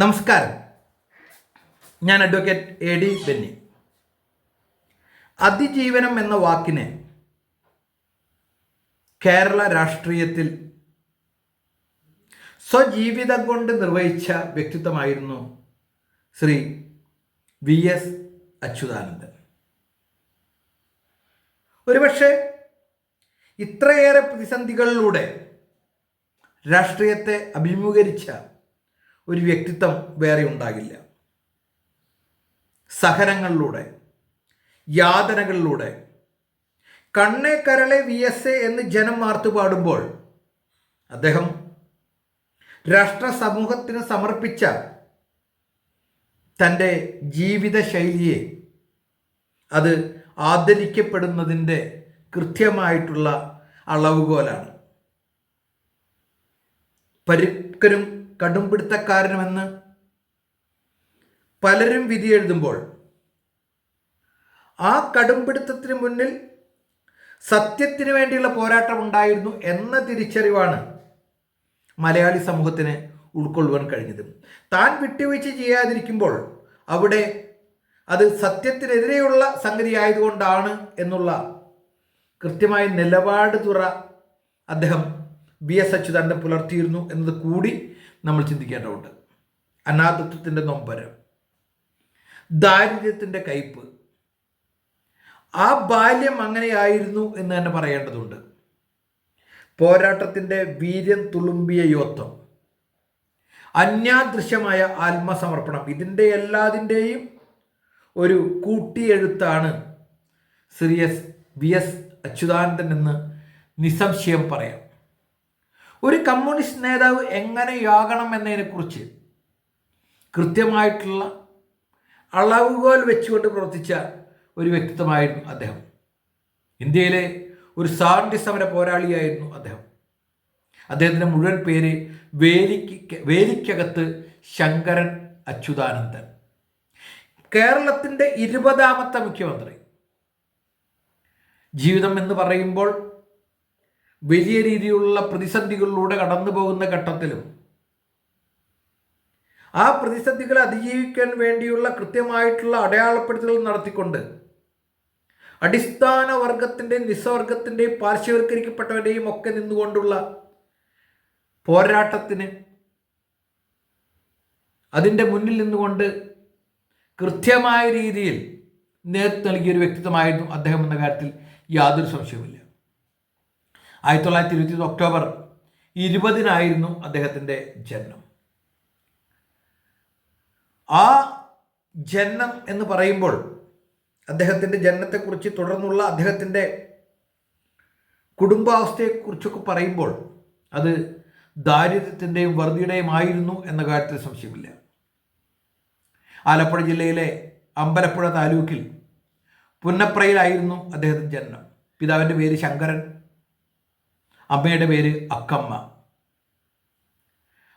നമസ്കാരം. ഞാൻ advocate A D Benny. അതിജീവനം എന്ന വാക്കിനെ കേരള രാഷ്ട്രീയത്തിൽ സ്വജീവിതം കൊണ്ട് നിർവഹിച്ച വ്യക്തിത്വമായിരുന്നു ശ്രീ വി എസ് അച്യുതാനന്ദൻ. ഒരുപക്ഷെ ഇത്രയേറെ പ്രതിസന്ധികളിലൂടെ രാഷ്ട്രീയത്തെ അഭിമുഖീകരിച്ച ഒരു വ്യക്തിത്വം വേറെ ഉണ്ടാകില്ല. സഹനങ്ങളിലൂടെ യാതനകളിലൂടെ കണ്ണേ കരളെ വി എസ് എ എന്ന് ജനം മാർത്തു പാടുമ്പോൾ അദ്ദേഹം രാഷ്ട്ര സമൂഹത്തിന് സമർപ്പിച്ച തന്റെ ജീവിത ശൈലിയെ അത് ആദരിക്കപ്പെടുന്നതിന്റെ കൃത്യമായിട്ടുള്ള അളവുകോലാണ്. പരുക്കരും കടുംപിടുത്തക്കാരനുമെന്ന് പലരും വിധി എഴുതുമ്പോൾ ആ കടുംപിടുത്തത്തിന് മുന്നിൽ സത്യത്തിന് വേണ്ടിയുള്ള പോരാട്ടം ഉണ്ടായിരുന്നു എന്ന തിരിച്ചറിവാണ് മലയാളി സമൂഹത്തിന് ഉൾക്കൊള്ളുവാൻ കഴിഞ്ഞത്. താൻ വിട്ടുവീഴ്ച ചെയ്യാതിരിക്കുമ്പോൾ അവിടെ അത് സത്യത്തിനെതിരെയുള്ള സംഗതി ആയതുകൊണ്ടാണ് എന്നുള്ള കൃത്യമായ നിലപാട് തുറ അദ്ദേഹം ബി എസ് അച്യുതാനന്ദൻ പുലർത്തിയിരുന്നു എന്നത് കൂടി നമ്മൾ ചിന്തിക്കേണ്ടതുണ്ട്. അനാഥത്വത്തിന്റെ നൊമ്പരം ദാരിദ്ര്യത്തിന്റെ കയ്പ്. ആ ബാല്യം അങ്ങനെയായിരുന്നു എന്ന് തന്നെ പറയേണ്ടതുണ്ട്. പോരാട്ടത്തിന്റെ വീര്യം തുളുമ്പിയ യോത്വം അന്യാദൃശ്യമായ ആത്മസമർപ്പണം. ഇതിന്റെ എല്ലാതിന്റെയും ഒരു കൂട്ടിയെഴുത്താണ് Shri S V S Achuthanandan എന്ന് നിസ്സംശയം പറയാം. ഒരു കമ്മ്യൂണിസ്റ്റ് നേതാവ് എങ്ങനെയാകണം എന്നതിനെക്കുറിച്ച് കൃത്യമായിട്ടുള്ള അളവുകോൽ വെച്ചുകൊണ്ട് പ്രവർത്തിച്ച ഒരു വ്യക്തിത്വമായിരുന്നു അദ്ദേഹം. ഇന്ത്യയിലെ ഒരു സ്വാതന്ത്ര്യ സമര പോരാളിയായിരുന്നു അദ്ദേഹം. അദ്ദേഹത്തിന്റെ മുഴുവൻ പേര് വേലിക്ക് വേലിക്കകത്ത് ശങ്കരൻ അച്യുതാനന്ദൻ. കേരളത്തിന്റെ ഇരുപതാമത്തെ മുഖ്യമന്ത്രി. ജീവിതം എന്ന് പറയുമ്പോൾ വലിയ രീതിയിലുള്ള പ്രതിസന്ധികളിലൂടെ കടന്നു പോകുന്ന ഘട്ടത്തിലും ആ പ്രതിസന്ധികളെ അതിജീവിക്കാൻ വേണ്ടിയുള്ള കൃത്യമായിട്ടുള്ള അടയാളപ്പെടുത്തലുകൾ നടത്തിക്കൊണ്ട് അടിസ്ഥാന വർഗത്തിന്റെയും നിസ്സവർഗത്തിന്റെയും പാർശ്വവൽക്കരിക്കപ്പെട്ടവരുടെയും ഒക്കെ നിന്നുകൊണ്ടുള്ള പോരാട്ടത്തിന് അതിന്റെ മുന്നിൽ നിന്നുകൊണ്ട് കൃത്യമായ രീതിയിൽ നേതൃത്വം നൽകിയൊരു വ്യക്തിത്വമായിരുന്നു അദ്ദേഹം എന്ന കാര്യത്തിൽ യാതൊരു സംശയവുമില്ല. ആയിരത്തി തൊള്ളായിരത്തി ഇരുപത്തി ഒക്ടോബർ ഇരുപതിനായിരുന്നു അദ്ദേഹത്തിന്റെ ജനനം. ആ ജനനം എന്ന് പറയുമ്പോൾ അദ്ദേഹത്തിന്റെ ജനനത്തെക്കുറിച്ച് തുടർന്നുള്ള അദ്ദേഹത്തിന്റെ കുടുംബാവസ്ഥയെക്കുറിച്ചൊക്കെ പറയുമ്പോൾ അത് ദാരിദ്ര്യത്തിന്റെയും വറുതിയുടെയും ആയിരുന്നു എന്ന കാര്യത്തിൽ സംശയമില്ല. ആലപ്പുഴ ജില്ലയിലെ അമ്പലപ്പുഴ താലൂക്കിൽ പുന്നപ്രയിലായിരുന്നു അദ്ദേഹത്തിന്റെ ജനനം. പിതാവിന്റെ പേര് ശങ്കരൻ അമ്മയുടെ പേര് അക്കമ്മ.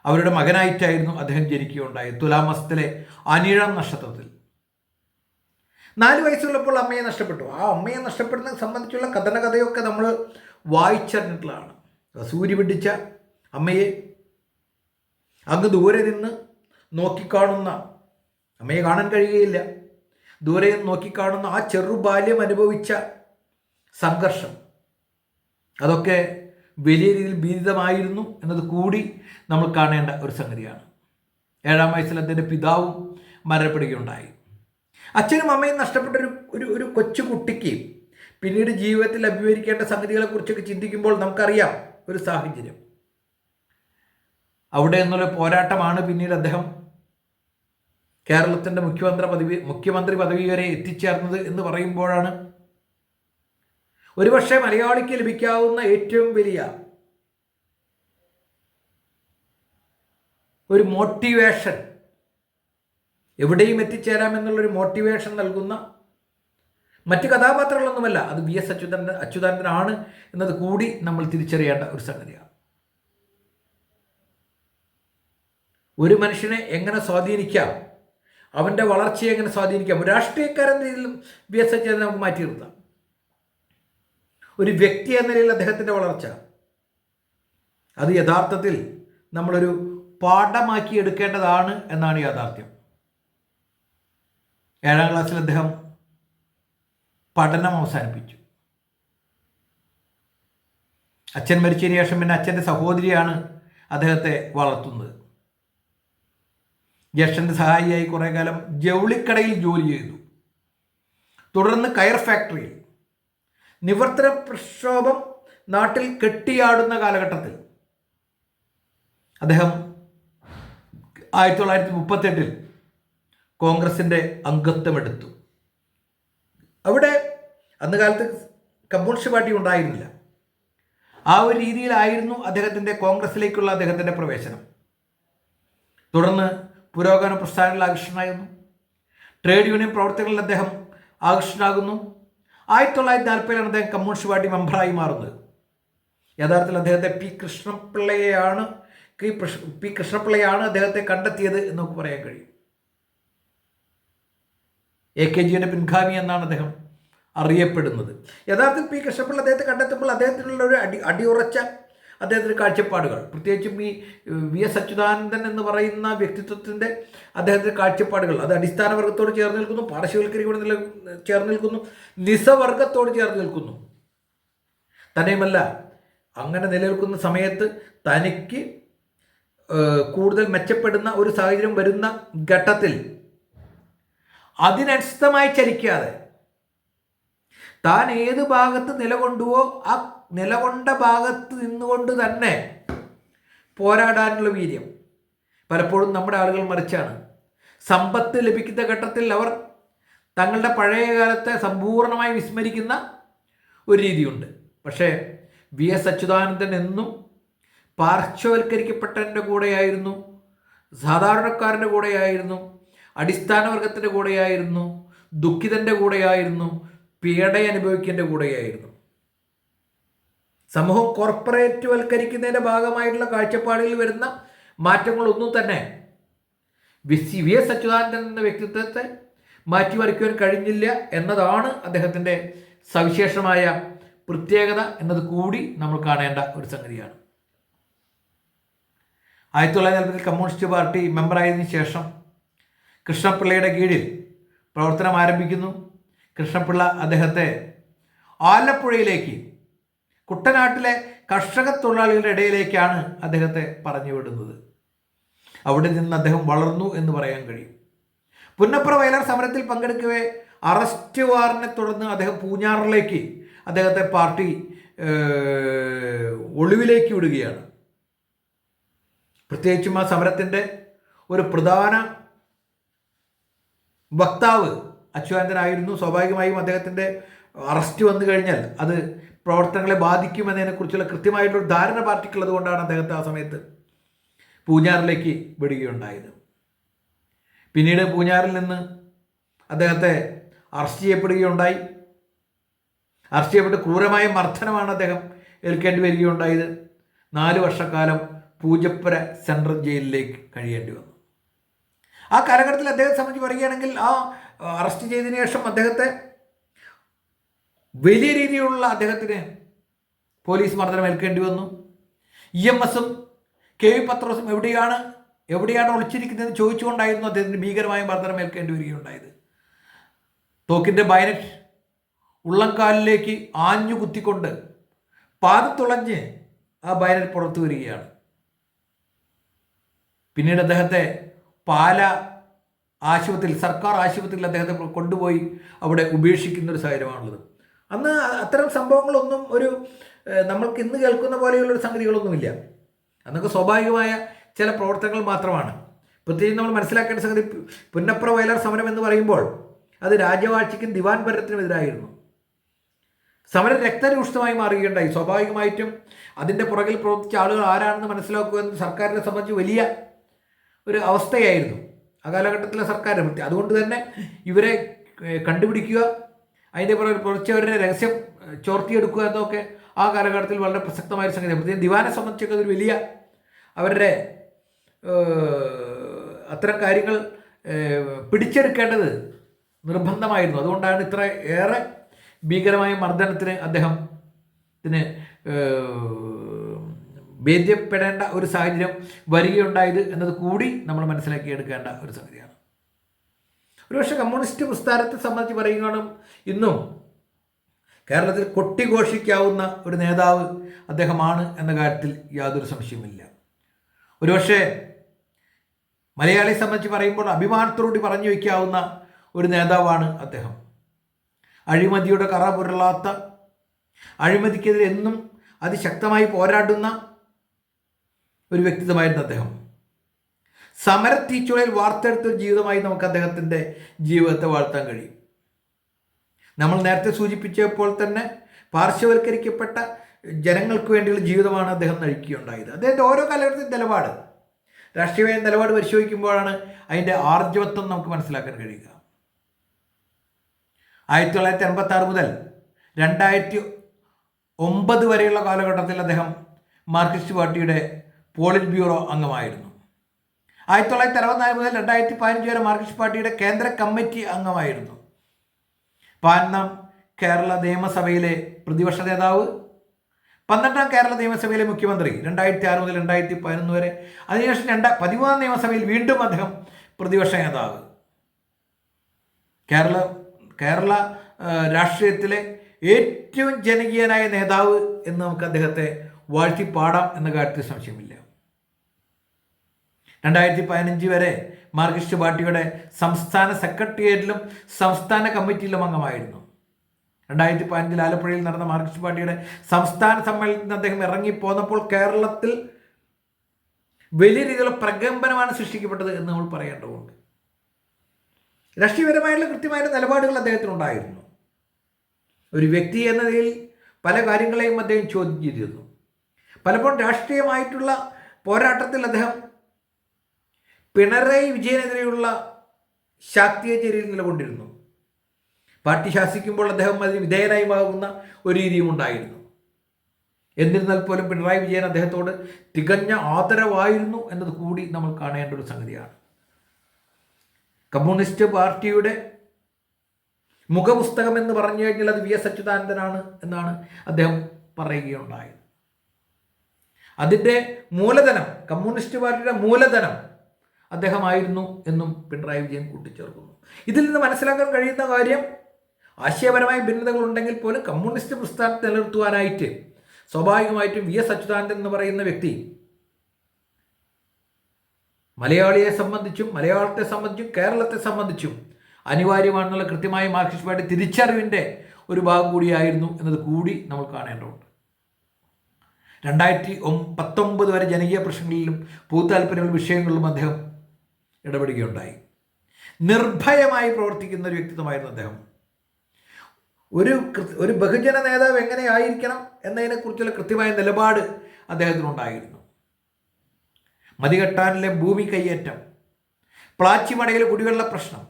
അവരുടെ മകനായിട്ടായിരുന്നു അദ്ദേഹം ജനിക്കുകയുണ്ടായത് തുലാമാസത്തിലെ അനിഴം നക്ഷത്രത്തിൽ. നാല് വയസ്സുള്ളപ്പോൾ അമ്മയെ നഷ്ടപ്പെട്ടു. ആ അമ്മയെ നഷ്ടപ്പെടുന്നത് സംബന്ധിച്ചുള്ള കഥനകഥയൊക്കെ നമ്മൾ വായിച്ചറിഞ്ഞിട്ടുള്ളതാണ്. സൂര്യ പിടിച്ച അമ്മയെ അങ്ങ് ദൂരെ നിന്ന് നോക്കിക്കാണുന്ന അമ്മയെ കാണാൻ കഴിയുകയില്ല. ദൂരെ നിന്ന് നോക്കിക്കാണുന്ന ആ ചെറുബാല്യം അനുഭവിച്ച സംഘർഷം. അതൊക്കെ വലിയ രീതിയിൽ ഭീതിതമായിരുന്നു എന്നത് കൂടി നമ്മൾ കാണേണ്ട ഒരു സംഗതിയാണ്. ഏഴാം വയസ്സിൽ അദ്ദേഹത്തിന്റെ പിതാവും മരണപ്പെടുകയുണ്ടായി. അച്ഛനും അമ്മയും നഷ്ടപ്പെട്ട ഒരു ഒരു ഒരു കൊച്ചു കുട്ടിക്ക് പിന്നീട് ജീവിതത്തിൽ അഭിമുഖീകരിക്കേണ്ട സംഗതികളെക്കുറിച്ചൊക്കെ ചിന്തിക്കുമ്പോൾ നമുക്കറിയാം ഒരു സാഹചര്യം. അവിടെ എന്നുള്ള പോരാട്ടമാണ് പിന്നീട് അദ്ദേഹം കേരളത്തിന്റെ മുഖ്യമന്ത്രി പദവി മുഖ്യമന്ത്രി പദവി വരെ എത്തിച്ചേർന്നത് എന്ന് പറയുമ്പോഴാണ് ഒരുപക്ഷെ മലയാളിക്ക് ലഭിക്കാവുന്ന ഏറ്റവും വലിയ ഒരു മോട്ടിവേഷൻ എവിടെയും എത്തിച്ചേരാമെന്നുള്ളൊരു മോട്ടിവേഷൻ നൽകുന്ന മറ്റ് കഥാപാത്രങ്ങളൊന്നുമല്ല. അത് വി എസ് അച്യുതൻ അച്യുതാനന്ദനാണ് എന്നത് കൂടി നമ്മൾ തിരിച്ചറിയേണ്ട ഒരു സംഗതിയാണ്. ഒരു മനുഷ്യനെ എങ്ങനെ സ്വാധീനിക്കാം? അവന്റെ വളർച്ചയെ എങ്ങനെ സ്വാധീനിക്കാം? രാഷ്ട്രീയക്കാരൻ രീതിയിലും വി എസ് അച്യുതാനന്ദൻ നമുക്ക് മാറ്റി നിർത്താം ഒരു വ്യക്തി എന്ന നിലയിൽ അദ്ദേഹത്തിന്റെ വളർച്ച. അത് യഥാർത്ഥത്തിൽ നമ്മളൊരു പാഠമാക്കി എടുക്കേണ്ടതാണ് എന്നാണ് യാഥാർത്ഥ്യം. ഏഴാം ക്ലാസ്സിൽ അദ്ദേഹം പഠനം അവസാനിപ്പിച്ചു. അച്ഛൻ മരിച്ചതിന് ശേഷം പിന്നെ അച്ഛന്റെ സഹോദരിയാണ് അദ്ദേഹത്തെ വളർത്തുന്നത്. ജ്യേഷ്ഠന്റെ സഹായിയായി കുറേ കാലം ജൗളിക്കടയിൽ ജോലി ചെയ്തു. തുടർന്ന് കയർ ഫാക്ടറിയിൽ നിവർത്തന പ്രക്ഷോഭം നാട്ടിൽ കെട്ടിയാടുന്ന കാലഘട്ടത്തിൽ. അദ്ദേഹം ആയിരത്തി തൊള്ളായിരത്തി മുപ്പത്തെട്ടിൽ കോൺഗ്രസിന്റെ അംഗത്വമെടുത്തു. അവിടെ അന്ന് കാലത്ത് കമ്മ്യൂണിസ്റ്റ് പാർട്ടി ഉണ്ടായിരുന്നില്ല. ആ ഒരു രീതിയിലായിരുന്നു അദ്ദേഹത്തിന്റെ കോൺഗ്രസിലേക്കുള്ള അദ്ദേഹത്തിന്റെ പ്രവേശനം. തുടർന്ന് പുരോഗമന പ്രസ്ഥാനങ്ങളിൽ ആകർഷണമായിരുന്നു ട്രേഡ് യൂണിയൻ പ്രവർത്തനങ്ങളിൽ അദ്ദേഹം ആകർഷണനാകുന്നു ആയിരത്തി തൊള്ളായിരത്തി നാൽപ്പതിലാണ് അദ്ദേഹം കമ്മ്യൂണിസ്റ്റ് പാർട്ടി മെമ്പറായി മാറുന്നത്. യഥാർത്ഥത്തിൽ അദ്ദേഹത്തെ പി കൃഷ്ണപിള്ളയെയാണ് പി കൃഷ്- പി കൃഷ്ണപിള്ളയാണ് അദ്ദേഹത്തെ കണ്ടെത്തിയത് എന്ന് നമുക്ക് പറയാൻ കഴിയും. എ കെ ജിയുടെ പിൻഗാമി എന്നാണ് അദ്ദേഹം അറിയപ്പെടുന്നത്. യഥാർത്ഥത്തിൽ പി കൃഷ്ണപിള്ള അദ്ദേഹത്തെ കണ്ടെത്തുമ്പോൾ അദ്ദേഹത്തിനുള്ള ഒരു അടി അടിയുറച്ച അദ്ദേഹത്തിന്റെ കാഴ്ചപ്പാടുകൾ. പ്രത്യേകിച്ചും ഈ വി എസ് അച്യുതാനന്ദൻ എന്ന് പറയുന്ന വ്യക്തിത്വത്തിന്റെ അദ്ദേഹത്തിന്റെ കാഴ്ചപ്പാടുകൾ. അത് അടിസ്ഥാന വർഗത്തോട് ചേർന്ന് നിൽക്കുന്നു പാർശ്വവൽക്കരിക്കൂടെ നില ചേർന്ന് നിൽക്കുന്നു നിസവർഗത്തോട് ചേർന്ന് നിൽക്കുന്നു. തന്നെയുമല്ല അങ്ങനെ നിലനിൽക്കുന്ന സമയത്ത് തനിക്ക് കൂടുതൽ മെച്ചപ്പെടുന്ന ഒരു സാഹചര്യം വരുന്ന ഘട്ടത്തിൽ അതിനനുസൃതമായി ചലിക്കാതെ താൻ ഏത് ഭാഗത്ത് നിലകൊണ്ടുവോ ആ നിലകൊണ്ട ഭാഗത്ത് നിന്നുകൊണ്ട് തന്നെ പോരാടാനുള്ള വീര്യം. പലപ്പോഴും നമ്മുടെ ആളുകൾ മറിച്ചാണ്. സമ്പത്ത് ലഭിക്കുന്ന ഘട്ടത്തിൽ അവർ തങ്ങളുടെ പഴയ കാലത്തെ സമ്പൂർണമായി വിസ്മരിക്കുന്ന ഒരു രീതിയുണ്ട്. പക്ഷേ വി എസ് അച്യുതാനന്ദൻ എന്നും പാർശ്വവൽക്കരിക്കപ്പെട്ടതിന്റെ കൂടെയായിരുന്നു സാധാരണക്കാരന്റെ കൂടെയായിരുന്നു അടിസ്ഥാന വർഗത്തിന്റെ കൂടെയായിരുന്നു ദുഃഖിതന്റെ കൂടെയായിരുന്നു പീഡ അനുഭവിക്കേണ്ട കൂടെയായിരുന്നു. സമൂഹം കോർപ്പറേറ്റ് വൽക്കരിക്കുന്നതിന്റെ ഭാഗമായിട്ടുള്ള കാഴ്ചപ്പാടുകളിൽ വരുന്ന മാറ്റങ്ങളൊന്നും തന്നെ സി വി എസ് അച്യുതാനന്ദൻ എന്ന വ്യക്തിത്വത്തെ മാറ്റിമറിക്കുവാൻ കഴിഞ്ഞില്ല എന്നതാണ് അദ്ദേഹത്തിന്റെ സവിശേഷമായ പ്രത്യേകത എന്നത് കൂടി നമ്മൾ കാണേണ്ട ഒരു സംഗതിയാണ്. ആയിരത്തി തൊള്ളായിരത്തി നാൽപ്പതിൽ കമ്മ്യൂണിസ്റ്റ് പാർട്ടി മെമ്പറായതിനു ശേഷം കൃഷ്ണപിള്ളയുടെ കീഴിൽ പ്രവർത്തനം ആരംഭിക്കുന്നു. കൃഷ്ണപിള്ള അദ്ദേഹത്തെ ആലപ്പുഴയിലേക്ക് കുട്ടനാട്ടിലെ കർഷക തൊഴിലാളികളുടെ ഇടയിലേക്കാണ് അദ്ദേഹത്തെ പറഞ്ഞു വിടുന്നത്. അവിടെ നിന്ന് അദ്ദേഹം വളർന്നു എന്ന് പറയാൻ കഴിയും. പുന്നപ്ര വയലർ സമരത്തിൽ പങ്കെടുക്കവേ അറസ്റ്റ് വാറിനെ തുടർന്ന് അദ്ദേഹം പൂഞ്ഞാറിലേക്ക് അദ്ദേഹത്തെ പാർട്ടി ഒളിവിലേക്ക് വിടുകയാണ്. പ്രത്യേകിച്ചും ആ സമരത്തിന്റെ ഒരു പ്രധാന വക്താവ് അച്യുതാനന്ദനായിരുന്നു സ്വാഭാവികമായും അദ്ദേഹത്തിന്റെ അറസ്റ്റ് വന്നു കഴിഞ്ഞാൽ അത് പ്രവർത്തനങ്ങളെ ബാധിക്കുമെന്നതിനെക്കുറിച്ചുള്ള കൃത്യമായിട്ടൊരു ധാരണ പാർട്ടിക്കുള്ളത് കൊണ്ടാണ് അദ്ദേഹത്തെ ആ സമയത്ത് പൂഞ്ഞാറിലേക്ക് വിടുകയുണ്ടായത്. പിന്നീട് പൂഞ്ഞാറിൽ നിന്ന് അദ്ദേഹത്തെ അറസ്റ്റ് ചെയ്യപ്പെടുകയുണ്ടായി. അറസ്റ്റ് ചെയ്യപ്പെട്ട് ക്രൂരമായ മർദ്ദനമാണ് അദ്ദേഹം ഏൽക്കേണ്ടി വരികയുണ്ടായത്. നാല് വർഷക്കാലം പൂജപ്പുര സെൻട്രൽ ജയിലിലേക്ക് കഴിയേണ്ടി വന്നു. ആ കാലഘട്ടത്തിൽ അദ്ദേഹത്തെ സംബന്ധിച്ച് പറയുകയാണെങ്കിൽ ആ അറസ്റ്റ് ചെയ്തതിനു ശേഷം അദ്ദേഹത്തെ വലിയ രീതിയിലുള്ള അദ്ദേഹത്തിന് പോലീസ് മർദ്ദനം ഏൽക്കേണ്ടി വന്നു. ഇ എം എസും കെ വി പത്രോസും എവിടെയാണ് എവിടെയാണ് ഒളിച്ചിരിക്കുന്നതെന്ന് ചോദിച്ചുകൊണ്ടായിരുന്നു അദ്ദേഹത്തിന് ഭീകരമായ മർദ്ദനം ഏൽക്കേണ്ടി വരികയുണ്ടായത്. തോക്കിന്റെ ബയനറ്റ് ഉള്ളംകാലിലേക്ക് ആഞ്ഞു കുത്തിക്കൊണ്ട് പാദത്തുളഞ്ഞ് ആ ബയനറ്റ് പുറത്തു വരികയാണ്. പിന്നീട് അദ്ദേഹത്തെ പാല ആശുപത്രിയിൽ സർക്കാർ ആശുപത്രിയിൽ അദ്ദേഹത്തെ കൊണ്ടുപോയി അവിടെ ഉപേക്ഷിക്കുന്ന ഒരു സാഹചര്യമാണുള്ളത്. അന്ന് അത്തരം സംഭവങ്ങളൊന്നും ഒരു നമ്മൾക്ക് ഇന്ന് കേൾക്കുന്ന പോലെയുള്ളൊരു സംഗതികളൊന്നുമില്ല. അന്നൊക്കെ സ്വാഭാവികമായ ചില പ്രവർത്തനങ്ങൾ മാത്രമാണ്. പ്രത്യേകിച്ച് നമ്മൾ മനസ്സിലാക്കേണ്ട സംഗതി പുന്നപ്ര വയലർ സമരം എന്ന് പറയുമ്പോൾ അത് രാജവാഴ്ചയ്ക്കും ദിവാൻ ഭരണത്തിനും എതിരായിരുന്നു സമരം രക്തരൂഷ്ടമായി മാറുകയുണ്ടായി. സ്വാഭാവികമായിട്ടും അതിന്റെ പുറകിൽ പ്രവർത്തിച്ച ആളുകൾ ആരാണെന്ന് മനസ്സിലാക്കുക എന്ന് സർക്കാരിനെ സംബന്ധിച്ച് വലിയ ഒരു അവസ്ഥയായിരുന്നു. ആ കാലഘട്ടത്തിലെ സർക്കാരിനെ പറ്റി അതുകൊണ്ട് തന്നെ ഇവരെ കണ്ടുപിടിക്കുക അതിന്റെ പുറകെ പുറച്ചവരുടെ രഹസ്യം ചോർത്തിയെടുക്കുക എന്നൊക്കെ ആ കാലഘട്ടത്തിൽ വളരെ പ്രസക്തമായ സംഗതി പ്രത്യേകം ദിവാനെ സംബന്ധിച്ചൊക്കെ അതൊരു വലിയ അവരുടെ അത്തരം കാര്യങ്ങൾ പിടിച്ചെടുക്കേണ്ടത് നിർബന്ധമായിരുന്നു. അതുകൊണ്ടാണ് ഇത്ര ഏറെ ഭീകരമായ മർദ്ദനത്തിന് അദ്ദേഹം ത്തിന് ഭേദ്യപ്പെടേണ്ട ഒരു സാഹചര്യം വരികയുണ്ടായത് എന്നത് കൂടി നമ്മൾ മനസ്സിലാക്കിയെടുക്കേണ്ട ഒരു സംഗതിയാണ്. ഒരുപക്ഷെ കമ്മ്യൂണിസ്റ്റ് പ്രസ്ഥാനത്തെ സംബന്ധിച്ച് പറയുകയാണ് ഇന്നും കേരളത്തിൽ കൊട്ടിഘോഷിക്കാവുന്ന ഒരു നേതാവ് അദ്ദേഹമാണ് എന്ന കാര്യത്തിൽ യാതൊരു സംശയമില്ല ഒരുപക്ഷെ മലയാളിയെ സംബന്ധിച്ച് പറയുമ്പോൾ അഭിമാനത്തോടുകൂടി പറഞ്ഞു വയ്ക്കാവുന്ന ഒരു നേതാവാണ് അദ്ദേഹം. അഴിമതിയുടെ കറ പുരളാത്ത അഴിമതിക്കെതിരെ എന്നും അതിശക്തമായി പോരാടുന്ന ഒരു വ്യക്തിത്വമായിരുന്നു അദ്ദേഹം. സമരത്തീച്ചുളയിൽ വാർത്തെടുത്ത ജീവിതമായി നമുക്ക് അദ്ദേഹത്തിന്റെ ജീവിതത്തെ വാഴ്ത്താൻ കഴിയും. നമ്മൾ നേരത്തെ സൂചിപ്പിച്ചപ്പോൾ തന്നെ പാർശ്വവൽക്കരിക്കപ്പെട്ട ജനങ്ങൾക്ക് വേണ്ടിയുള്ള ജീവിതമാണ് അദ്ദേഹം നയിക്കുകയുണ്ടായത്. അദ്ദേഹത്തിന്റെ ഓരോ കാലഘട്ടത്തിൽ നിലപാട്. രാഷ്ട്രീയമായ നിലപാട് പരിശോധിക്കുമ്പോഴാണ് അതിന്റെ ആർജവത്വം നമുക്ക് മനസ്സിലാക്കാൻ കഴിയുക. ആയിരത്തി തൊള്ളായിരത്തി എൺപത്തി ആറ് മുതൽ രണ്ടായിരത്തി ഒമ്പത് വരെയുള്ള കാലഘട്ടത്തിൽ അദ്ദേഹം മാർക്സിസ്റ്റ് പാർട്ടിയുടെ പോളിറ്റ് ബ്യൂറോ അംഗമായിരുന്നു. ആയിരത്തി തൊള്ളായിരത്തി അറുപത്തിനാല് മുതൽ രണ്ടായിരത്തി പതിനഞ്ച് വരെ മാർക്സിസ്റ്റ് പാർട്ടിയുടെ കേന്ദ്ര കമ്മിറ്റി അംഗമായിരുന്നു. പതിനൊന്നാം കേരള നിയമസഭയിലെ പ്രതിപക്ഷ നേതാവ് പന്ത്രണ്ടാം കേരള നിയമസഭയിലെ മുഖ്യമന്ത്രി രണ്ടായിരത്തി ആറ് മുതൽ രണ്ടായിരത്തി പതിനൊന്ന് വരെ അതിനുശേഷം രണ്ടാ പതിമൂന്നാം നിയമസഭയിൽ വീണ്ടും അദ്ദേഹം പ്രതിപക്ഷ നേതാവ്. കേരള കേരള രാഷ്ട്രീയത്തിലെ ഏറ്റവും ജനകീയനായ നേതാവ് എന്ന് നമുക്ക് അദ്ദേഹത്തെ വാഴ്ത്തിപ്പാടാം എന്ന കാര്യത്തിൽ സംശയമില്ല. രണ്ടായിരത്തി പതിനഞ്ച് വരെ മാർക്സിസ്റ്റ് പാർട്ടിയുടെ സംസ്ഥാന സെക്രട്ടേറിയറ്റിലും സംസ്ഥാന കമ്മിറ്റിയിലും അംഗമായിരുന്നു. രണ്ടായിരത്തി പതിനഞ്ചിൽ ആലപ്പുഴയിൽ നടന്ന മാർക്സിസ്റ്റ് പാർട്ടിയുടെ സംസ്ഥാന സമ്മേളനത്തിൽ അദ്ദേഹം ഇറങ്ങിപ്പോന്നപ്പോൾ കേരളത്തിൽ വലിയ രീതിയിലുള്ള പ്രകമ്പനമാണ് സൃഷ്ടിക്കപ്പെട്ടത് എന്ന് നമ്മൾ പറയേണ്ടതുണ്ട്. രാഷ്ട്രീയപരമായിട്ടുള്ള കൃത്യമായിട്ട് നിലപാടുകൾ അദ്ദേഹത്തിനുണ്ടായിരുന്നു. ഒരു വ്യക്തി എന്ന നിലയിൽ പല കാര്യങ്ങളെയും അദ്ദേഹം ചോദ്യം ചെയ്തിരുന്നു. പലപ്പോഴും രാഷ്ട്രീയമായിട്ടുള്ള പോരാട്ടത്തിൽ അദ്ദേഹം പിണറായി വിജയനെതിരെയുള്ള ശാക്തിയെ ചെറിയ നിലകൊണ്ടിരുന്നു. പാർട്ടി ശാസിക്കുമ്പോൾ അദ്ദേഹം അതിന് വിധേയനായി മാകുന്ന ഒരു രീതിയും ഉണ്ടായിരുന്നു. എന്നിരുന്നാൽ പോലും പിണറായി വിജയൻ അദ്ദേഹത്തോട് തികഞ്ഞ ആദരവായിരുന്നു എന്നത് കൂടി നമ്മൾ കാണേണ്ട ഒരു സംഗതിയാണ്. കമ്മ്യൂണിസ്റ്റ് പാർട്ടിയുടെ മുഖപുസ്തകം എന്ന് പറഞ്ഞു കഴിഞ്ഞാൽ അത് വി എസ് അച്യുതാനന്ദനാണ് എന്നാണ് അദ്ദേഹം പറയുകയുണ്ടായത്. അതിന്റെ മൂലധനം കമ്മ്യൂണിസ്റ്റ് പാർട്ടിയുടെ മൂലധനം അദ്ദേഹമായിരുന്നു എന്നും പിണറായി വിജയൻ കൂട്ടിച്ചേർക്കുന്നു. ഇതിൽ നിന്ന് മനസ്സിലാക്കാൻ കഴിയുന്ന കാര്യം ആശയപരമായ ഭിന്നതകൾ ഉണ്ടെങ്കിൽ പോലും കമ്മ്യൂണിസ്റ്റ് പ്രസ്ഥാനത്തെ നിലനിർത്തുവാനായിട്ട് സ്വാഭാവികമായിട്ടും വി എസ് അച്യുതാനന്ദൻ എന്ന് പറയുന്ന വ്യക്തി മലയാളിയെ സംബന്ധിച്ചും മലയാളത്തെ സംബന്ധിച്ചും കേരളത്തെ സംബന്ധിച്ചും അനിവാര്യമാണെന്നുള്ള കൃത്യമായ മാർക്സിസ്റ്റ് പാർട്ടി തിരിച്ചറിവിന്റെ ഒരു ഭാഗം കൂടിയായിരുന്നു എന്നത് കൂടി നമ്മൾ കാണേണ്ടതുണ്ട്. രണ്ടായിരത്തി പത്തൊമ്പത് വരെ ജനകീയ പ്രശ്നങ്ങളിലും പൊതുതാൽപര്യങ്ങൾ വിഷയങ്ങളിലും അദ്ദേഹം ഇടപെടുകയുണ്ടായി. നിർഭയമായി പ്രവർത്തിക്കുന്ന ഒരു വ്യക്തിത്വമായിരുന്നു അദ്ദേഹം. ഒരു ഒരു ബഹുജന നേതാവ് എങ്ങനെ ആയിരിക്കണം എന്നതിനെക്കുറിച്ചുള്ള കൃത്യമായ നിലപാട് അദ്ദേഹത്തിനുണ്ടായിരുന്നു. മതികെട്ടാനിലെ ഭൂമി കയ്യേറ്റം പ്ലാച്ചിമടയിലെ കുടിവെള്ള പ്രശ്നം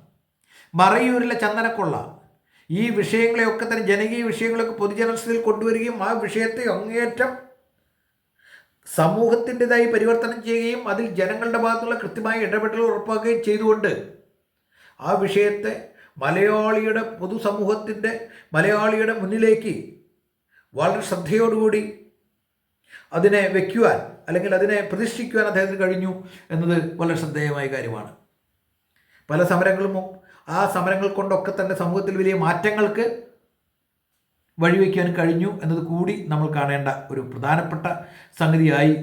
മറയൂരിലെ ചന്ദനക്കൊള്ള ഈ വിഷയങ്ങളെയൊക്കെ തന്നെ ജനകീയ വിഷയങ്ങളൊക്കെ പൊതുജനസ്ഥയിൽ കൊണ്ടുവരികയും ആ വിഷയത്തെ അങ്ങേയറ്റം സമൂഹത്തിന്റെതായി പരിവർത്തനം ചെയ്യുകയും അതിൽ ജനങ്ങളുടെ ഭാഗത്തുള്ള കൃത്യമായ ഇടപെടൽ ഉറപ്പാക്കുകയും ചെയ്തുകൊണ്ട് ആ വിഷയത്തെ മലയാളിയുടെ പൊതുസമൂഹത്തിന്റെ മലയാളിയുടെ മുന്നിലേക്ക് വളരെ ശ്രദ്ധയോടുകൂടി അതിനെ വയ്ക്കുവാൻ അല്ലെങ്കിൽ അതിനെ പ്രതിഷ്ഠിക്കുവാൻ അദ്ദേഹത്തിന് കഴിഞ്ഞു എന്നത് വളരെ ശ്രദ്ധേയമായ കാര്യമാണ്. പല സമരങ്ങളും ആ സമരങ്ങൾ കൊണ്ടൊക്കെ തന്നെ സമൂഹത്തിൽ വലിയ മാറ്റങ്ങൾക്ക് വഴിവെക്കാൻ കഴിഞ്ഞു എന്നത് കൂടി നമ്മൾ കാണേണ്ട ഒരു പ്രധാനപ്പെട്ട സംഗതിയായി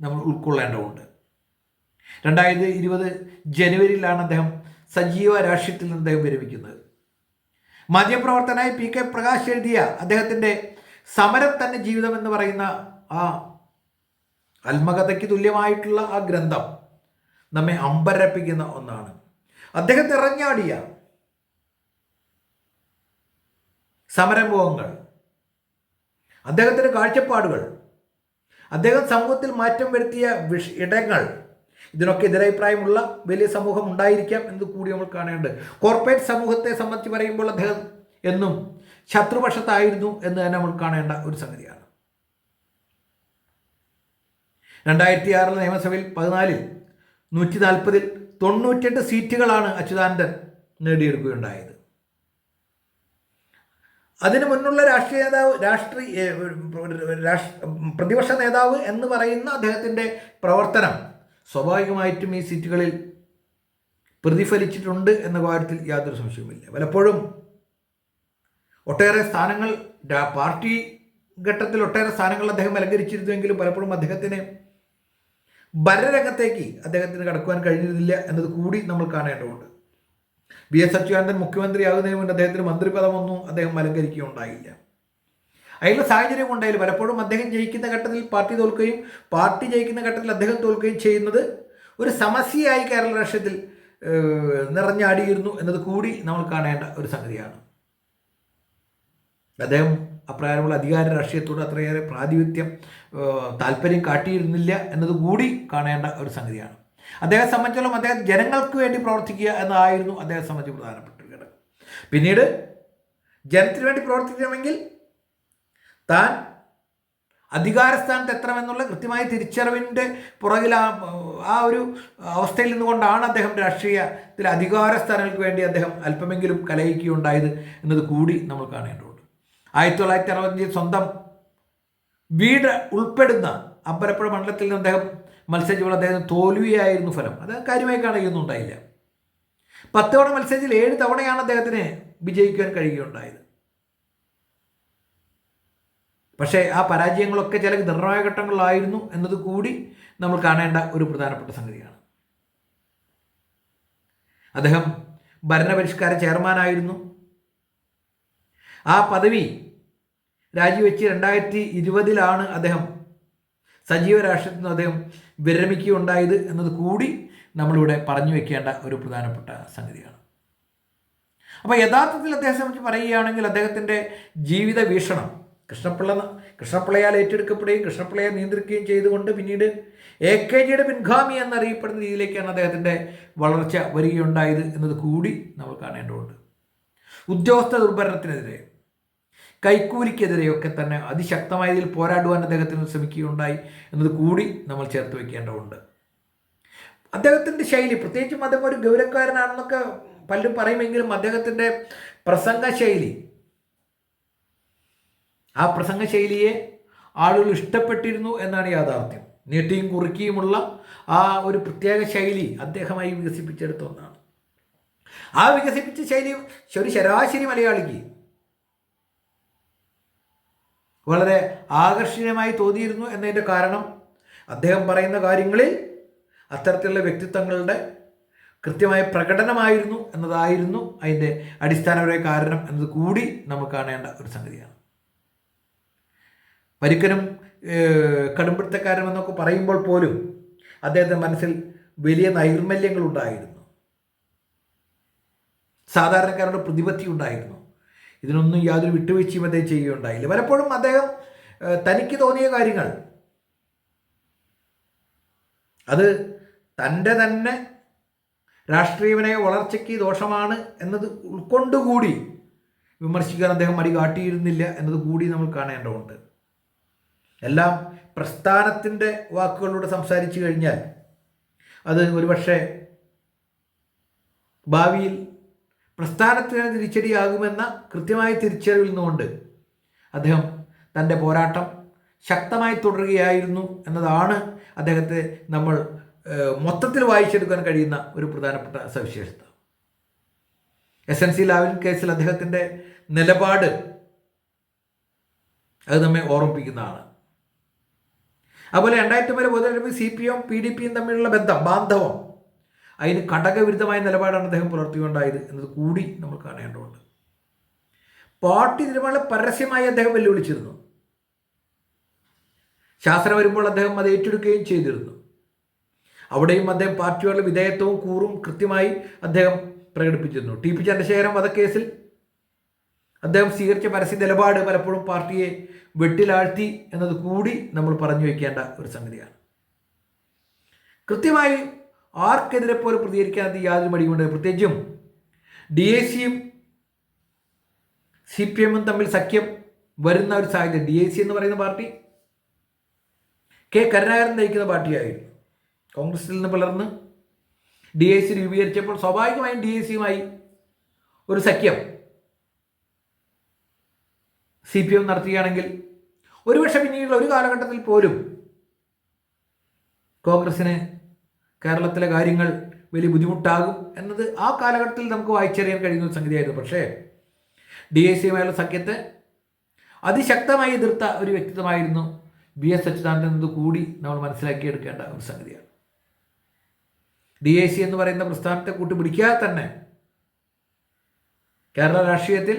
നമ്മൾ ഉൾക്കൊള്ളേണ്ടതുണ്ട്. രണ്ടായിരത്തി ഇരുപത് ജനുവരിയിലാണ് അദ്ദേഹം സജീവ രാഷ്ട്രീയത്തിൽ നിന്ന് അദ്ദേഹം വിരമിക്കുന്നത്. മാധ്യമപ്രവർത്തനായി പി കെ പ്രകാശ് എഴുതിയ അദ്ദേഹത്തിന്റെ സമരം തന്നെ ജീവിതം എന്ന് പറയുന്ന ആ ആത്മകഥയ്ക്ക് തുല്യമായിട്ടുള്ള ആ ഗ്രന്ഥം നമ്മെ അമ്പരപ്പിക്കുന്ന ഒന്നാണ്. അദ്ദേഹത്തെ നിറഞ്ഞാടിയ സമരമുഖങ്ങൾ അദ്ദേഹത്തിന്റെ കാഴ്ചപ്പാടുകൾ അദ്ദേഹം സമൂഹത്തിൽ മാറ്റം വരുത്തിയ വിഷ ഇടങ്ങൾ ഇതിനൊക്കെ എതിരഭിപ്രായമുള്ള വലിയ സമൂഹം ഉണ്ടായിരിക്കാം എന്ന് കൂടി നമ്മൾ കാണേണ്ടത്. കോർപ്പറേറ്റ് സമൂഹത്തെ സംബന്ധിച്ച് പറയുമ്പോൾ അദ്ദേഹം എന്നും ശത്രുപക്ഷത്തായിരുന്നു എന്ന് തന്നെ നമ്മൾ കാണേണ്ട ഒരു സംഗതിയാണ്. രണ്ടായിരത്തി ആറിൽ നിയമസഭയിൽ പതിനാലിൽ നൂറ്റി നാൽപ്പതിൽ തൊണ്ണൂറ്റെട്ട് സീറ്റുകളാണ് അച്യുതാനന്ദൻ നേടിയെടുക്കുകയുണ്ടായത്. അതിന് മുന്നുള്ള രാഷ്ട്രീയ നേതാവ് രാഷ്ട്രീയ രാഷ്ട്ര പ്രതിപക്ഷ നേതാവ് എന്ന് പറയുന്ന അദ്ദേഹത്തിന്റെ പ്രവർത്തനം സ്വാഭാവികമായിട്ടും ഈ സീറ്റുകളിൽ പ്രതിഫലിച്ചിട്ടുണ്ട് എന്ന കാര്യത്തിൽ യാതൊരു സംശയവുമില്ല. പലപ്പോഴും ഒട്ടേറെ സ്ഥാനങ്ങൾ പാർട്ടി ഘട്ടത്തിൽ ഒട്ടേറെ സ്ഥാനങ്ങൾ അദ്ദേഹം അലങ്കരിച്ചിരുന്നുവെങ്കിലും പലപ്പോഴും അദ്ദേഹത്തിന് ഭരണരംഗത്തേക്ക് അദ്ദേഹത്തിന് കടക്കുവാൻ കഴിഞ്ഞിരുന്നില്ല എന്നത് കൂടി നമ്മൾ കാണേണ്ടതുണ്ട്. വി എസ് അച്യുതാനന്ദൻ മുഖ്യമന്ത്രിയാകുന്നതിന് മുന്നേ അദ്ദേഹത്തിന് മന്ത്രിപദമൊന്നും അദ്ദേഹം അലങ്കരിക്കുകയുണ്ടായില്ല. അതിനുള്ള സാഹചര്യം ഉണ്ടായാലും പലപ്പോഴും അദ്ദേഹം ജയിക്കുന്ന ഘട്ടത്തിൽ പാർട്ടി തോൽക്കുകയും പാർട്ടി ജയിക്കുന്ന ഘട്ടത്തിൽ അദ്ദേഹം തോൽക്കുകയും ചെയ്യുന്നത് ഒരു സമസ്യയായി കേരള രാഷ്ട്രീയത്തിൽ നിറഞ്ഞാടിയിരുന്നു എന്നത് കൂടി നമ്മൾ കാണേണ്ട ഒരു സംഗതിയാണ്. അദ്ദേഹം അപ്രകാരമുള്ള അധികാര രാഷ്ട്രീയത്തോട് അത്രയേറെ പ്രാതിനിധ്യം താല്പര്യം കാട്ടിയിരുന്നില്ല എന്നത് കൂടി കാണേണ്ട ഒരു സംഗതിയാണ്. അദ്ദേഹത്തെ സംബന്ധിച്ചോളം അദ്ദേഹം ജനങ്ങൾക്ക് വേണ്ടി പ്രവർത്തിക്കുക എന്നതായിരുന്നു അദ്ദേഹം സംബന്ധിച്ച് പ്രധാനപ്പെട്ട ഒരു ഘടകം. പിന്നീട് ജനത്തിന് വേണ്ടി പ്രവർത്തിക്കണമെങ്കിൽ താൻ അധികാരസ്ഥാനത്ത് എത്തണമെന്നുള്ള കൃത്യമായ തിരിച്ചറിവിന്റെ പുറകിൽ ആ ആ ഒരു അവസ്ഥയിൽ നിന്നുകൊണ്ടാണ് അദ്ദേഹം രാഷ്ട്രീയത്തിൽ അധികാര സ്ഥാനങ്ങൾക്ക് വേണ്ടി അദ്ദേഹം അല്പമെങ്കിലും കലയിക്കുകയുണ്ടായത് എന്നത് കൂടി നമ്മൾ കാണേണ്ടതുണ്ട്. ആയിരത്തി തൊള്ളായിരത്തി അറുപത്തഞ്ചിൽ സ്വന്തം വീട് ഉൾപ്പെടുന്ന അമ്പലപ്പുഴ മണ്ഡലത്തിൽ നിന്ന് അദ്ദേഹം മത്സരിച്ചപ്പോൾ അദ്ദേഹം തോൽവിയായിരുന്നു ഫലം. അത് കാര്യമായി കാണുകയൊന്നും ഉണ്ടായില്ല. പത്ത് തവണ മത്സരിച്ചിൽ ഏഴ് തവണയാണ് അദ്ദേഹത്തിന് വിജയിക്കാൻ കഴിയുകയുണ്ടായത്. പക്ഷേ ആ പരാജയങ്ങളൊക്കെ ചില നിർണായക ഘട്ടങ്ങളിലായിരുന്നു എന്നത് കൂടി നമ്മൾ കാണേണ്ട ഒരു പ്രധാനപ്പെട്ട സംഗതിയാണ്. അദ്ദേഹം ഭരണപരിഷ്കാര ചെയർമാനായിരുന്നു. ആ പദവി രാജിവെച്ച് രണ്ടായിരത്തി ഇരുപതിലാണ് അദ്ദേഹം സജീവ രാഷ്ട്രത്തിൽ നിന്ന് അദ്ദേഹം വിരമിക്കുകയുണ്ടായത് എന്നത് കൂടി നമ്മളിവിടെ പറഞ്ഞു വെക്കേണ്ട ഒരു പ്രധാനപ്പെട്ട സംഗതിയാണ്. അപ്പോൾ യഥാർത്ഥത്തിൽ അദ്ദേഹത്തെ സംബന്ധിച്ച് പറയുകയാണെങ്കിൽ അദ്ദേഹത്തിന്റെ ജീവിത വീക്ഷണം കൃഷ്ണപിള്ള കൃഷ്ണപിള്ളയാൽ ഏറ്റെടുക്കപ്പെടുകയും കൃഷ്ണപിള്ളയെ നിയന്ത്രിക്കുകയും ചെയ്തുകൊണ്ട് പിന്നീട് എ കെ ജിയുടെ പിൻഗാമി എന്നറിയപ്പെടുന്ന രീതിയിലേക്കാണ് അദ്ദേഹത്തിന്റെ വളർച്ച വരികയുണ്ടായത് എന്നത് കൂടി നമ്മൾ കാണേണ്ടതുണ്ട്. ഉദ്യോഗസ്ഥ ദുർഭരണത്തിനെതിരെ കൈക്കൂലിക്കെതിരെയൊക്കെ തന്നെ അതിശക്തമായ രീതിയിൽ പോരാടുവാൻ അദ്ദേഹത്തിന് ശ്രമിക്കുകയുണ്ടായി എന്നത് കൂടി നമ്മൾ ചേർത്ത് വെക്കേണ്ടതുണ്ട്. അദ്ദേഹത്തിന്റെ ശൈലി പ്രത്യേകിച്ചും അദ്ദേഹം ഒരു ഗൗരവക്കാരനാണെന്നൊക്കെ പലരും പറയുമെങ്കിലും അദ്ദേഹത്തിന്റെ പ്രസംഗ ശൈലി ആ പ്രസംഗ ശൈലിയെ ആളുകൾ ഇഷ്ടപ്പെട്ടിരുന്നു എന്നാണ് യാഥാർത്ഥ്യം. നീട്ടിയും കുറുക്കിയുമുള്ള ആ ഒരു പ്രത്യേക ശൈലി അദ്ദേഹമായി വികസിപ്പിച്ചെടുത്ത ഒന്നാണ്. ആ വികസിപ്പിച്ച ശൈലി ഒരു ശരാശരി മലയാളിക്ക് വളരെ ആകർഷണീയമായി തോന്നിയിരുന്നു എന്നതിന്റെ കാരണം അദ്ദേഹം പറയുന്ന കാര്യങ്ങളിൽ അത്തരത്തിലുള്ള വ്യക്തിത്വങ്ങളുടെ കൃത്യമായ പ്രകടനമായിരുന്നു എന്നതായിരുന്നു അതിന്റെ അടിസ്ഥാനപരമായ കാരണം എന്നത് കൂടി നമുക്ക് കാണേണ്ട ഒരു സംഗതിയാണ്. പരിക്കനും കടുംപിടുത്തക്കാരൻ എന്നൊക്കെ പറയുമ്പോൾ പോലും അദ്ദേഹത്തിന്റെ മനസ്സിൽ വലിയ നൈർമല്യങ്ങളുണ്ടായിരുന്നു സാധാരണക്കാരുടെ പ്രതിപത്തി ഉണ്ടായിരുന്നു. ഇതിനൊന്നും യാതൊരു വിട്ടുവീഴ്ചയും അദ്ദേഹം ചെയ്യുകയുണ്ടായില്ല. പലപ്പോഴും അദ്ദേഹം തനിക്ക് തോന്നിയ കാര്യങ്ങൾ. അത് തന്റെ തന്നെ രാഷ്ട്രീയവിനയ വളർച്ചയ്ക്ക് ദോഷമാണ് എന്നത് ഉൾക്കൊണ്ടുകൂടി വിമർശിക്കാൻ അദ്ദേഹം മടി കാട്ടിയിരുന്നില്ല എന്നത് കൂടി നമ്മൾ കാണേണ്ടതുണ്ട്. എല്ലാം പ്രസ്ഥാനത്തിന്റെ വാക്കുകളിലൂടെ സംസാരിച്ചു കഴിഞ്ഞാൽ അത് ഒരുപക്ഷെ ഭാവിയിൽ പ്രസ്ഥാനത്തിന് തിരിച്ചടിയാകുമെന്ന കൃത്യമായ തിരിച്ചറിവിൽ നിന്നുകൊണ്ട് അദ്ദേഹം തന്റെ പോരാട്ടം ശക്തമായി തുടരുകയായിരുന്നു എന്നതാണ് അദ്ദേഹത്തെ നമ്മൾ മൊത്തത്തിൽ വായിച്ചെടുക്കാൻ കഴിയുന്ന ഒരു പ്രധാനപ്പെട്ട സവിശേഷത. എസ് എൻ സി ലാവിൻ കേസിൽ അദ്ദേഹത്തിന്റെ നിലപാട് അത് നമ്മെ ഓർമ്മിപ്പിക്കുന്നതാണ്. അതുപോലെ രണ്ടായിരത്തി ഒമ്പത് മുതൽ C P M P D പിയും തമ്മിലുള്ള ബന്ധം ബാന്ധവം അതിന് ഘടകവിരുദ്ധമായ നിലപാടാണ് അദ്ദേഹം പുലർത്തിക്കൊണ്ടായത് എന്നത് കൂടി നമ്മൾ കാണേണ്ടതുണ്ട്. പാർട്ടി തീരുമാനം പരസ്യമായി അദ്ദേഹം വെല്ലുവിളിച്ചിരുന്നു. ശാസ്ത്രം വരുമ്പോൾ അദ്ദേഹം അത് ഏറ്റെടുക്കുകയും ചെയ്തിരുന്നു. അവിടെയും അദ്ദേഹം പാർട്ടിയോടുള്ള വിധേയത്വവും കൂറും കൃത്യമായി അദ്ദേഹം പ്രകടിപ്പിച്ചിരുന്നു. ടി പി ചന്ദ്രശേഖരൻ വധക്കേസിൽ അദ്ദേഹം സ്വീകരിച്ച പരസ്യ നിലപാട് പലപ്പോഴും പാർട്ടിയെ വെട്ടിലാഴ്ത്തി എന്നത് കൂടി നമ്മൾ പറഞ്ഞു വയ്ക്കേണ്ട ഒരു സംഗതിയാണ്. കൃത്യമായി ആർക്കെതിരെ പോലും പ്രതികരിക്കാത്ത യാതൊരു മടിയുണ്ട് പ്രത്യേകിച്ചും ഡി എ സിയും സി പി എമ്മും തമ്മിൽ സഖ്യം വരുന്ന ഒരു സാഹചര്യം. ഡി എ സി എന്ന് പറയുന്ന പാർട്ടി കെ കരുണാകരൻ നയിക്കുന്ന പാർട്ടിയായിരുന്നു. കോൺഗ്രസിൽ നിന്ന് പിളർന്ന് ഡി എ സി രൂപീകരിച്ചപ്പോൾ സ്വാഭാവികമായും ഡി എ സിയുമായി ഒരു സഖ്യം സി പി എം നടത്തുകയാണെങ്കിൽ ഒരുപക്ഷെ പിന്നീടുള്ള ഒരു കാലഘട്ടത്തിൽ പോലും കോൺഗ്രസ്സിന് കേരളത്തിലെ കാര്യങ്ങൾ വലിയ ബുദ്ധിമുട്ടാകും എന്നത് ആ കാലഘട്ടത്തിൽ നമുക്ക് വായിച്ചറിയാൻ കഴിയുന്ന സംഗതിയായിരുന്നു. പക്ഷേ ഡി ഐ സിയുമായുള്ള സഖ്യത്തെ അതിശക്തമായി എതിർത്ത ഒരു വ്യക്തിത്വമായിരുന്നു ബി എസ് അച്യുതാനന്ദൻ എന്നത് കൂടി നമ്മൾ മനസ്സിലാക്കിയെടുക്കേണ്ട ഒരു സംഗതിയാണ്. ഡി ഐ സി എന്ന് പറയുന്ന പ്രസ്ഥാനത്തെ കൂട്ടുപിടിക്കാതെ തന്നെ കേരള രാഷ്ട്രീയത്തിൽ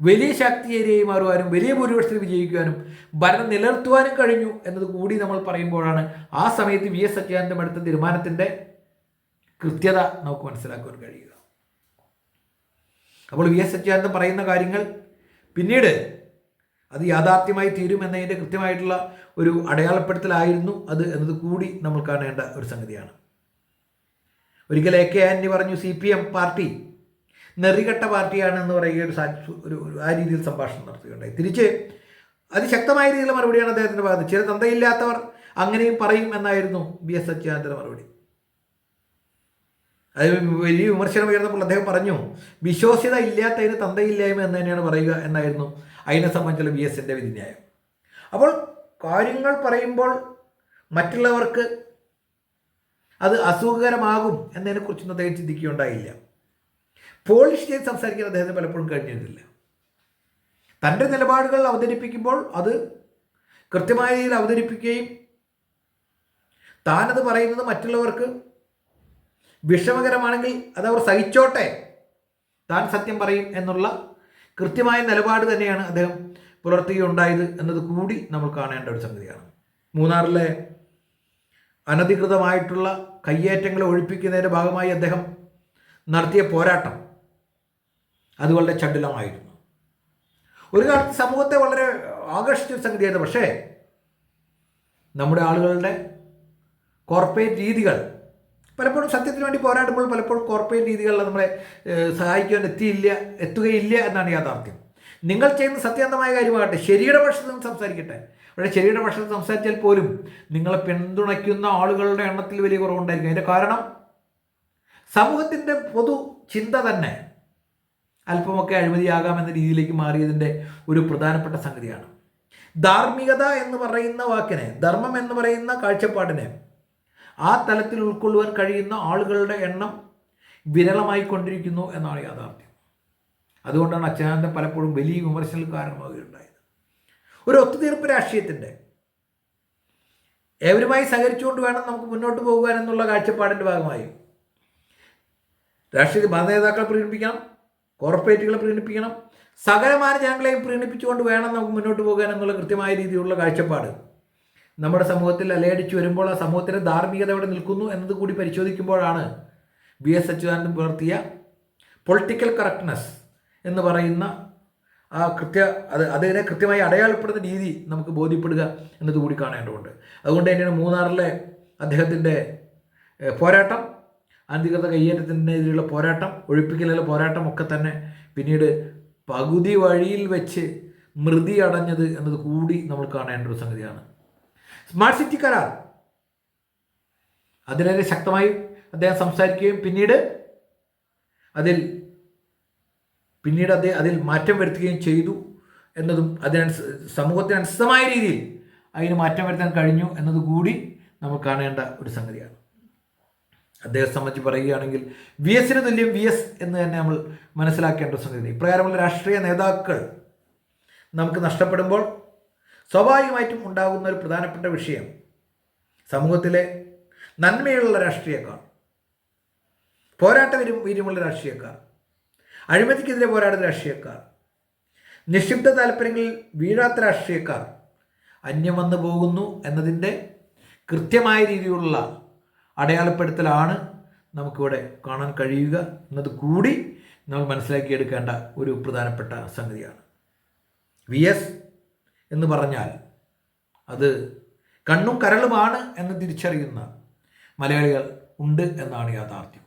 വലിയ ശക്തിയേരിയായി മാറുവാനും വലിയ ഭൂരിപക്ഷത്തിൽ വിജയിക്കുവാനും ഭരണം നിലനിർത്തുവാനും കഴിഞ്ഞു എന്നത് കൂടി നമ്മൾ പറയുമ്പോഴാണ് ആ സമയത്ത് വി എസ് സത്യാനന്ദം എടുത്ത തീരുമാനത്തിന്റെ കൃത്യത നമുക്ക് മനസ്സിലാക്കുവാൻ കഴിയുക. അപ്പോൾ വി എസ് സത്യാനന്ദം പറയുന്ന കാര്യങ്ങൾ പിന്നീട് അത് യാഥാർത്ഥ്യമായി തീരും എന്നതിന്റെ കൃത്യമായിട്ടുള്ള ഒരു അടയാളപ്പെടുത്തലായിരുന്നു അത് എന്നത് കൂടി നമ്മൾ കാണേണ്ട ഒരു സംഗതിയാണ്. ഒരിക്കൽ എ കെ ആന്റണി പറഞ്ഞു സി പി എം പാർട്ടി നെറികെട്ട പാർട്ടിയാണ് എന്ന് പറയുക ഒരു ഒരു ആ രീതിയിൽ സംഭാഷണം നടത്തുകയുണ്ടായി. തിരിച്ച് അതിശക്തമായ രീതിയിലുള്ള മറുപടിയാണ് അദ്ദേഹത്തിന്റെ ഭാഗത്ത് ചില തന്തയില്ലാത്തവർ അങ്ങനെയും പറയും എന്നായിരുന്നു ബി എസ് അച്യുതാനന്ദന്റെ മറുപടി. അത് വലിയ വിമർശനം ഉയർന്നപ്പോൾ അദ്ദേഹം പറഞ്ഞു വിശ്വാസ്യത ഇല്ലാത്തതിന് തന്തയില്ലായ്മ എന്ന് തന്നെയാണ് പറയുക എന്നായിരുന്നു അതിനെ സംബന്ധിച്ചുള്ള ബി എസിന്റെ വിധിന്യായം. അപ്പോൾ കാര്യങ്ങൾ പറയുമ്പോൾ മറ്റുള്ളവർക്ക് അത് അസുഖകരമാകും എന്നതിനെക്കുറിച്ചൊന്നും അദ്ദേഹം ചിന്തിക്കുകയുണ്ടായില്ല. പോളിഷ് ചെയ്ത് സംസാരിക്കാൻ അദ്ദേഹത്തെ പലപ്പോഴും കഴിഞ്ഞിരുന്നില്ല തന്റെ നിലപാടുകൾ അവതരിപ്പിക്കുമ്പോൾ അത് കൃത്യമായ രീതിയിൽ അവതരിപ്പിക്കുകയും താനത് പറയുന്നത് മറ്റുള്ളവർക്ക് വിഷമകരമാണെങ്കിൽ അത് അവർ സഹിച്ചോട്ടെ താൻ സത്യം പറയും എന്നുള്ള കൃത്യമായ നിലപാട് തന്നെയാണ് അദ്ദേഹം പുലർത്തുകയുണ്ടായത് എന്നത് കൂടി നമ്മൾ കാണേണ്ട ഒരു സംഗതിയാണ്. മൂന്നാറിലെ അനധികൃതമായിട്ടുള്ള കയ്യേറ്റങ്ങളെ ഒഴിപ്പിക്കുന്നതിന്റെ ഭാഗമായി അദ്ദേഹം നടത്തിയ പോരാട്ടം അത് വളരെ ചടുലമായിരുന്നു. ഒരു കാലത്ത് സമൂഹത്തെ വളരെ ആകർഷിച്ച സംഗതിയായിരുന്നു പക്ഷേ നമ്മുടെ ആളുകളുടെ കോർപ്പറേറ്റ് രീതികൾ പലപ്പോഴും സത്യത്തിന് വേണ്ടി പോരാടുമ്പോൾ പലപ്പോഴും കോർപ്പറേറ്റ് രീതികളിൽ നമ്മളെ സഹായിക്കാൻ എത്തിയില്ല എത്തുകയില്ല എന്നാണ് യാഥാർത്ഥ്യം. നിങ്ങൾ ചെയ്യുന്ന സത്യാന്തമായ കാര്യമാകട്ടെ ശരിയുടെ പക്ഷത്ത് നിന്ന് സംസാരിക്കട്ടെ. പക്ഷേ ശരിയുടെ പക്ഷത്ത് സംസാരിച്ചാൽ പോലും നിങ്ങളെ പിന്തുണയ്ക്കുന്ന ആളുകളുടെ എണ്ണത്തിൽ വലിയ കുറവുണ്ടായിരിക്കും. അതിന്റെ കാരണം സമൂഹത്തിന്റെ പൊതു ചിന്ത തന്നെ അല്പമൊക്കെ അഴിമതിയാകാം എന്ന രീതിയിലേക്ക് മാറിയതിന്റെ ഒരു പ്രധാനപ്പെട്ട സംഗതിയാണ്. ധാർമ്മികത എന്ന് പറയുന്ന വാക്കിനെ ധർമ്മം എന്ന് പറയുന്ന കാഴ്ചപ്പാടിനെ ആ തലത്തിൽ ഉൾക്കൊള്ളുവാൻ കഴിയുന്ന ആളുകളുടെ എണ്ണം വിരളമായി കൊണ്ടിരിക്കുന്നു എന്നാണ് യാഥാർത്ഥ്യം. അതുകൊണ്ടാണ് അച്യുതാനന്ദൻ പലപ്പോഴും വലിയ വിമർശനങ്ങൾക്ക് കാരണമാകുകയുണ്ടായത് ഒരു ഒത്തുതീർപ്പ് രാഷ്ട്രീയത്തിന്റെ ഏവരുമായി സഹകരിച്ചുകൊണ്ട് വേണം നമുക്ക് മുന്നോട്ട് പോകുവാൻ എന്നുള്ള കാഴ്ചപ്പാടിന്റെ ഭാഗമായി രാഷ്ട്രീയ മതനേതാക്കളെ പ്രീണിപ്പിക്കണം കോർപ്പറേറ്റുകളെ പ്രീണിപ്പിക്കണം. സകലമായ ജനങ്ങളെയും പ്രീണിപ്പിച്ചുകൊണ്ട് വേണം നമുക്ക് മുന്നോട്ട് പോകാൻ എന്നുള്ള കൃത്യമായ രീതിയിലുള്ള കാഴ്ചപ്പാട്. നമ്മുടെ സമൂഹത്തിൽ അലയടിച്ചു വരുമ്പോൾ ആ സമൂഹത്തിന്റെ ധാർമ്മികത എവിടെ നിൽക്കുന്നു എന്നത് കൂടി പരിശോധിക്കുമ്പോഴാണ് ബി എസ് അച്യുതാനന്ദൻ പുലർത്തിയ പൊളിറ്റിക്കൽ കറക്റ്റ്നെസ് എന്ന് പറയുന്ന ആ കൃത്യ അത് അതിനെ കൃത്യമായി അടയാളപ്പെടുന്ന രീതി നമുക്ക് ബോധ്യപ്പെടുക എന്നത് കൂടി കാണേണ്ടതുണ്ട്. അതുകൊണ്ട് തന്നെയാണ് മൂന്നാറിലെ അദ്ദേഹത്തിന്റെ പോരാട്ടം അനധികൃത കയ്യേറ്റത്തിനെതിരെയുള്ള പോരാട്ടം ഒഴിപ്പിക്കലുള്ള പോരാട്ടം ഒക്കെ തന്നെ പിന്നീട് പകുതി വഴിയിൽ വെച്ച് മൃതി അടഞ്ഞത് എന്നത് കൂടി നമ്മൾ കാണേണ്ട ഒരു സംഗതിയാണ്. സ്മാർട്ട് സിറ്റി കരാർ. അതിലേറെ ശക്തമായി അദ്ദേഹം സംസാരിക്കുകയും പിന്നീട് അതിൽ പിന്നീട് അദ്ദേഹം അതിൽ മാറ്റം വരുത്തുകയും ചെയ്തു എന്നതും അതിനനുസ സമൂഹത്തിന് അനുസൃതമായ രീതിയിൽ അതിന് മാറ്റം വരുത്താൻ കഴിഞ്ഞു എന്നതുകൂടി നമ്മൾ കാണേണ്ട ഒരു സംഗതിയാണ്. അദ്ദേഹത്തെ സംബന്ധിച്ച് പറയുകയാണെങ്കിൽ വി എസിന് തുല്യം വി എസ് എന്ന് തന്നെ നമ്മൾ മനസ്സിലാക്കേണ്ട സംഗതി. ഇപ്രകാരമുള്ള രാഷ്ട്രീയ നേതാക്കൾ നമുക്ക് നഷ്ടപ്പെടുമ്പോൾ സ്വാഭാവികമായിട്ടും ഉണ്ടാകുന്ന ഒരു പ്രധാനപ്പെട്ട വിഷയം സമൂഹത്തിലെ നന്മയുള്ള രാഷ്ട്രീയക്കാർ പോരാട്ട വീര്യം വീര്യമുള്ള രാഷ്ട്രീയക്കാർ അഴിമതിക്കെതിരെ പോരാടുന്ന രാഷ്ട്രീയക്കാർ നിക്ഷിപ്ത താല്പര്യങ്ങളിൽ വീഴാത്ത രാഷ്ട്രീയക്കാർ അന്യം വന്നു പോകുന്നു എന്നതിന്റെ കൃത്യമായ രീതിയിലുള്ള അടയാളപ്പെടുത്തലാണ് നമുക്കിവിടെ കാണാൻ കഴിയുക എന്നത് കൂടി നമ്മൾ മനസ്സിലാക്കിയെടുക്കേണ്ട ഒരു പ്രധാനപ്പെട്ട സംഗതിയാണ്. വി എസ് എന്ന് പറഞ്ഞാൽ അത് കണ്ണും കരളുമാണ് എന്ന് തിരിച്ചറിയുന്ന മലയാളികൾ ഉണ്ട് എന്നാണ് യാഥാർത്ഥ്യം.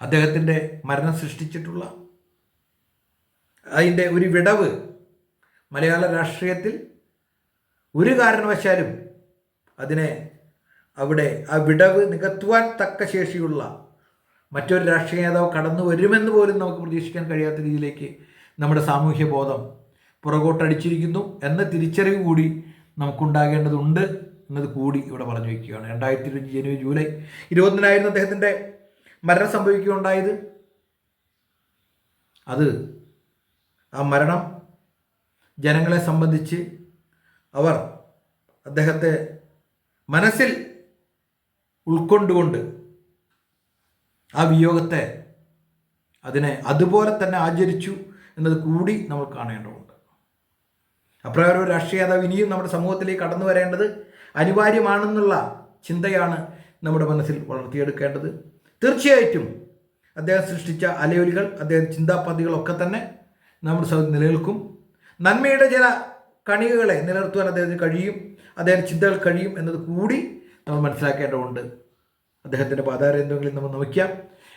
അദ്ദേഹത്തിന്റെ മരണം സൃഷ്ടിച്ചിട്ടുള്ള അതിന്റെ ഒരു വിടവ് മലയാള രാഷ്ട്രീയത്തിൽ ഒരു കാരണവശാലും അതിനെ അവിടെ ആ വിടവ് നികത്തുവാൻ തക്ക ശേഷിയുള്ള മറ്റൊരു രാഷ്ട്രീയ നേതാവ് കടന്നു വരുമെന്ന് പോലും നമുക്ക് പ്രതീക്ഷിക്കാൻ കഴിയാത്ത രീതിയിലേക്ക് നമ്മുടെ സാമൂഹ്യ ബോധം പുറകോട്ടടിച്ചിരിക്കുന്നു എന്ന തിരിച്ചറിവ് കൂടി നമുക്കുണ്ടാകേണ്ടതുണ്ട് എന്നത് കൂടി ഇവിടെ പറഞ്ഞു വയ്ക്കുകയാണ്. രണ്ടായിരത്തി ഇരുപത്തി ജനുവരി ജൂലൈ ഇരുപത്തിനായിരുന്നു അദ്ദേഹത്തിന്റെ മരണം സംഭവിക്കുകയുണ്ടായത്. അത് ആ മരണം ജനങ്ങളെ സംബന്ധിച്ച് അവർ അദ്ദേഹത്തെ മനസ്സിൽ ഉൾക്കൊണ്ടുകൊണ്ട് ആ വിയോഗത്തെ അതിനെ അതുപോലെ തന്നെ ആചരിച്ചു എന്നത് കൂടി നമ്മൾ കാണേണ്ടതുണ്ട്. അപ്രകാരം ഒരു രാഷ്ട്രീയ നേതാവ് ഇനിയും നമ്മുടെ സമൂഹത്തിലേക്ക് കടന്നു വരേണ്ടത് അനിവാര്യമാണെന്നുള്ള ചിന്തയാണ് നമ്മുടെ മനസ്സിൽ വളർത്തിയെടുക്കേണ്ടത്. തീർച്ചയായിട്ടും അദ്ദേഹം സൃഷ്ടിച്ച അലയൊലികൾ അദ്ദേഹം ചിന്താപതികളൊക്കെ തന്നെ നമ്മുടെ നിലനിൽക്കും. നന്മയുടെ ചില കണികകളെ നിലനിർത്തുവാൻ അദ്ദേഹത്തിന് കഴിയും അദ്ദേഹം ചിന്തകൾ കഴിയും എന്നത് കൂടി നമ്മൾ മനസ്സിലാക്കേണ്ടതുണ്ട്. അദ്ദേഹത്തിന്റെ പാതാരേന്ദ്രങ്ങളിൽ നമ്മൾ നമിക്കാം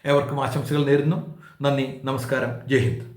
ഏവർക്കും ആശംസകൾ നേരുന്നു. നന്ദി നമസ്കാരം. ജയ് ഹിന്ദ്.